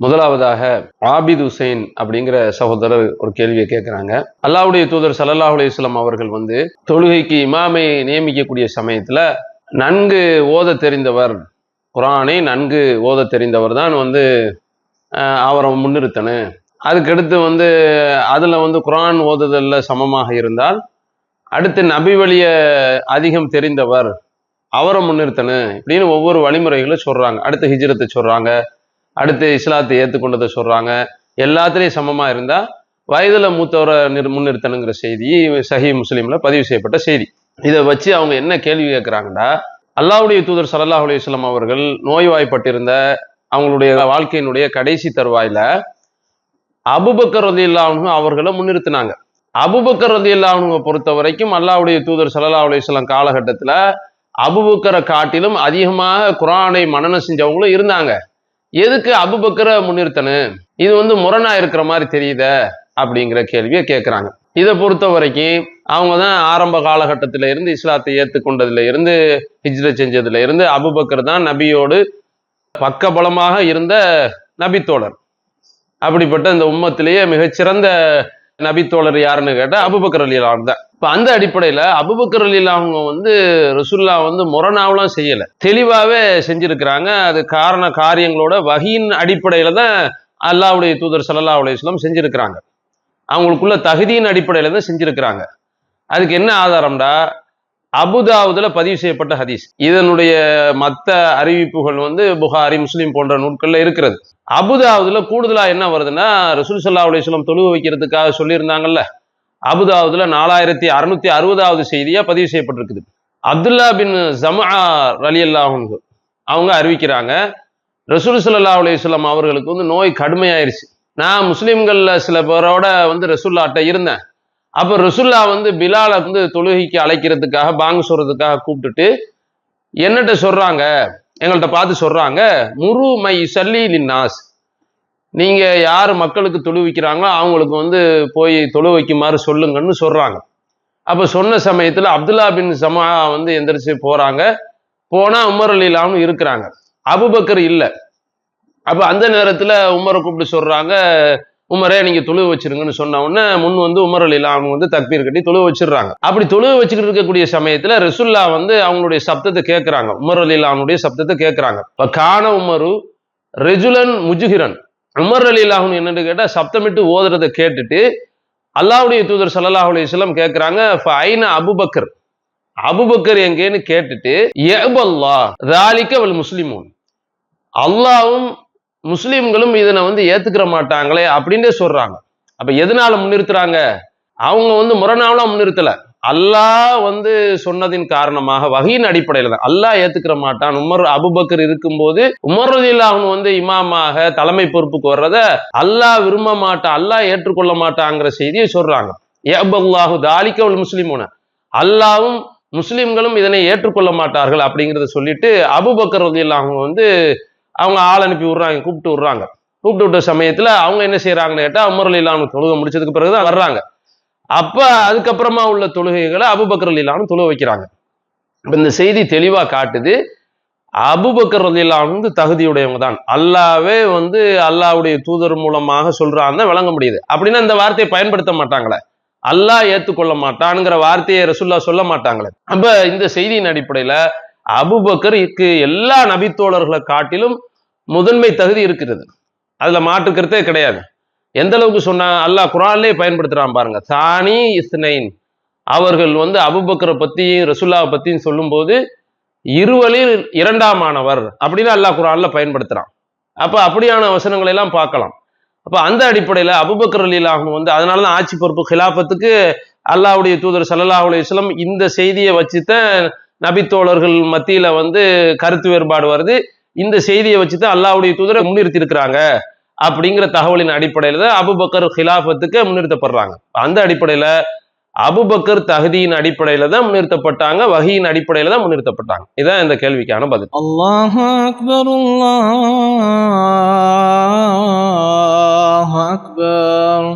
முதலாவதாக ஆபித் ஹுசைன் அப்படிங்கிற சகோதரர் ஒரு கேள்வியை கேட்குறாங்க அல்லாவுடைய தூதர் ஸல்லல்லாஹு அலைஹி அவர்கள் வந்து தொழுகைக்கு இமாமை நியமிக்கக்கூடிய சமயத்தில் நன்கு ஓத தெரிந்தவர் குரானை நன்கு ஓத தெரிந்தவர் தான் வந்து அவரை முன்னிறுத்தணும் அதுக்கடுத்து வந்து அதில் வந்து குரான் ஓதுதலில் சமமாக இருந்தால் அடுத்து நபி வழிய அதிகம் தெரிந்தவர் அவரை முன்னிறுத்தணும் இப்படின்னு ஒவ்வொரு வழிமுறைகளும் சொல்கிறாங்க அடுத்து ஹிஜ்ரத்தை சொல்கிறாங்க அடுத்து இஸ்லாத்தை ஏற்றுக்கொண்டதை சொல்றாங்க. எல்லாத்துலேயும் சமமா இருந்தால் வயதுல மூத்தவரை நிர் முன்னிறுத்தணுங்கிற செய்தி சஹி முஸ்லீம்ல பதிவு செய்யப்பட்ட செய்தி. இதை வச்சு அவங்க என்ன கேள்வி கேட்குறாங்கடா அல்லாஹ்வுடைய தூதர் சல்லாஹ் அலுவலாம் அவர்கள் நோய்வாய்ப்பட்டிருந்த அவங்களுடைய வாழ்க்கையினுடைய கடைசி தருவாயில அபுபக்கர் இல்லாம அவர்களை முன்னிறுத்தினாங்க. அபுபக்கர் ரலியல்லாஹு பொறுத்த வரைக்கும் அல்லாவுடைய தூதர் சல்லா அலுவலாம் காலகட்டத்தில் காலகட்டத்துல அபுபக்கரை காட்டிலும் அதிகமாக குரானை மனனம் செஞ்சவங்களும் இருந்தாங்க. எதுக்கு அபுபக்கரை முன்னிறுத்தனு? இது வந்து முரணா இருக்கிற மாதிரி தெரியுதே அப்படிங்கிற கேள்வியை கேட்குறாங்க இதை பொறுத்த வரைக்கும் அவங்க தான் ஆரம்ப காலகட்டத்தில இருந்து இஸ்லாத்தை ஏற்றுக்கொண்டதுல இருந்து ஹிஜ்ரத் செஞ்சதுல இருந்து அபுபக்கர் தான் நபியோடு பக்கபலமாக இருந்த நபித்தோழர். அப்படிப்பட்ட இந்த உம்மத்திலேயே மிகச்சிறந்த நபித்தோழர் யாருன்னு கேட்டால் அபுபக்கர் அலிலான் தான் இப்போ அந்த அடிப்படையில அபுபக்கர் அலிலா அவங்க வந்து ரசுல்லா வந்து முரணாவெலாம் செய்யலை. தெளிவாகவே செஞ்சிருக்கிறாங்க. அது காரண காரியங்களோட வகையின் அடிப்படையில தான் அல்லாவுடைய தூதர் சல்லா அலைஹி செஞ்சுருக்கிறாங்க செஞ்சிருக்கிறாங்க. அவங்களுக்குள்ள தகுதியின் அடிப்படையில தான் செஞ்சிருக்கிறாங்க. அதுக்கு என்ன ஆதாரம்டா? அபுதாவுதுல பதிவு செய்யப்பட்ட ஹதீஸ். இதனுடைய மத்த அறிவிப்புகள் வந்து புகாரி முஸ்லீம் போன்ற நூட்கள்ல இருக்கிறது. அபுதாவுதுல கூடுதலா என்ன வருதுன்னா ரசூல் சல்லா அலிஸ்லாம் தொழுவு வைக்கிறதுக்காக சொல்லியிருந்தாங்கல்ல. அபுதாவுதுல நாலாயிரத்தி அறுநூத்தி அறுபதாவது செய்தியா பதிவு செய்யப்பட்டிருக்குது. அப்துல்லா பின் ஜமா அலி அல்லாஹு அவங்க அறிவிக்கிறாங்க ரசூல் சல்லா அலிஸ்லாம் அவர்களுக்கு வந்து நோய் கடுமையாயிருச்சு. நான் முஸ்லீம்கள்ல சில பேரோட வந்து ரசூல்லாட்ட இருந்தேன். அப்ப ரசுல்லா வந்து பிலாலை வந்து தொழுகைக்கு அழைக்கிறதுக்காக பாங்கு சொல்றதுக்காக கூப்பிட்டுட்டு என்னட்ட சொல்றாங்க? எங்கள்கிட்ட பார்த்து சொல்றாங்க முரு மை சல்லி லின்னாஸ். நீங்க யார் மக்களுக்கு தொழு வைக்கிறாங்களோ அவங்களுக்கு வந்து போய் தொழு வைக்குமாறு சொல்லுங்கன்னு சொல்றாங்க. அப்ப சொன்ன சமயத்துல அப்துல்லா பின் சமா வந்து எந்திரிச்சு போறாங்க. போனா உமர் அலிலாவும் இருக்கிறாங்க. அபுபக்கர் இல்லை. அப்ப அந்த நேரத்துல உமரை கூப்பிட்டு சொல்றாங்க உமரே நீங்க தொழுவு வச்சிருங்கன்னு சொன்ன உடனே முன் வந்து உமர் அலிலா அவங்க வந்து தக்பீர் கட்டி தொழுவ வச்சிடுறாங்க. அப்படி தொழுவு வச்சுக்கிட்டு இருக்கக்கூடிய சமயத்துல ரசுல்லா வந்து அவங்களுடைய சப்தத்தை கேட்கிறாங்க உமர் அலிலா அவனுடைய சப்தத்தை கேட்கிறாங்க இப்ப கான உமரு ரெஜுலன் முஜுகிரன் உமர் அலிலாஹன் என்னன்னு கேட்டா சப்தமிட்டு ஓதுறதை கேட்டுட்டு அல்லாவுடைய தூதர் ஸல்லல்லாஹு அலிஸ்லாம் கேட்கிறாங்க கேட்கறாங்க ஐன அபுபக்கர். அபுபக்கர் எங்கேன்னு கேட்டுட்டு ஏபல்லா ராலிக்க அவள் முஸ்லிமூன். அல்லாவும் முஸ்லீம்களும் இதனை வந்து ஏத்துக்கிற மாட்டாங்களே அப்படின்னே சொல்றாங்க. அப்ப எதனால முன்னிறுத்துறாங்க? அவங்க வந்து முரணாவெல்லாம் முன்னிறுத்தல. அல்லாஹ் வந்து சொன்னதின் காரணமாக வகையின் அடிப்படையில் தான். அல்லாஹ் ஏத்துக்கிற மாட்டான். உமர் அபுபக்கர் இருக்கும்போது உமர் ரலியல்லாஹு வந்து இமாமாக தலைமை பொறுப்புக்கு வர்றத அல்லாஹ் விரும்ப மாட்டான் அல்லாஹ் ஏற்றுக்கொள்ள மாட்டாங்கிற செய்தியை சொல்றாங்க. ஏபல்லாஹு தாலிக்க முஸ்லிமூன. அல்லாவும் முஸ்லிம்களும் இதனை ஏற்றுக்கொள்ள மாட்டார்கள் அப்படிங்கிறத சொல்லிட்டு அபுபக்கர் ரலியல்லாஹு வந்து அவங்க ஆள் அனுப்பி விடுறாங்க கூப்பிட்டு விடுறாங்க. கூப்பிட்டு விட்ட சமயத்துல அவங்க என்ன செய்யறாங்கன்னு கேட்டா உமர் தொழுகை முடிச்சதுக்கு பிறகுதான் வர்றாங்க. அப்ப அதுக்கப்புறமா உள்ள தொழுகைகளை அபுபக்கர் அலிலானு தொழுக வைக்கிறாங்க. இந்த செய்தி தெளிவா காட்டுது. அபுபக்கர் ரலியல்லாஹு வந்து தகுதியுடையவங்க தான் அல்லாவே வந்து அல்லாவுடைய தூதர் மூலமாக சொல்றான்னு விளங்க முடியுது. அப்படின்னா இந்த வார்த்தையை பயன்படுத்த மாட்டாங்களே. அல்லாஹ் ஏற்றுக்கொள்ள மாட்டான்ங்கிற வார்த்தையை ரசுல்லா சொல்ல மாட்டாங்களே. அப்ப இந்த செய்தியின் அடிப்படையில அபுபக்கருக்கு எல்லா நபித்தோழர்களை காட்டிலும் முதன்மை தகுதி இருக்கிறது. அதுல மாற்றுக்கிறதே கிடையாது. எந்த அளவுக்கு சொன்னா அல்லாஹ் குரான்லயே பயன்படுத்துறான் பாருங்க. தானி இஸ்னைன். அவர்கள் வந்து அபுபக்கரை பத்தியும் ரசுல்லாவை பத்தியும் சொல்லும்போது இருவலில் இரண்டாமானவர் அப்படின்னு அல்லாஹ் குரான்ல பயன்படுத்துறான். அப்ப அப்படியான வசனங்களை எல்லாம் பார்க்கலாம். அப்ப அந்த அடிப்படையில அபுபக்கர் அலிலாகும் வந்து அதனாலதான் ஆட்சி பொறுப்பு கிலாபத்துக்கு அல்லாவுடைய தூதர் சல்லாஹ் அலைஹி இந்த செய்தியை வச்சுதான் நபித்தோழர்கள் மத்தியில வந்து கருத்து வேறுபாடு வருது. இந்த செய்தியை வச்சுட்டு அல்லாவுடைய தூதரை முன்னிறுத்தி இருக்கிறாங்க அப்படிங்கிற தகவலின் அடிப்படையில் தான் அபுபக்கர் ஹிலாஃபத்துக்கு முன்னிறுத்தப்படுறாங்க. அந்த அடிப்படையில அபுபக்கர் தகுதியின் அடிப்படையில தான் முன்னிறுத்தப்பட்டாங்க. வகையின் அடிப்படையில தான் முன்னிறுத்தப்பட்டாங்க. இதான் இந்த கேள்விக்கான பதில். அல்லாஹ் அக்பர் அல்லாஹ் அக்பர்.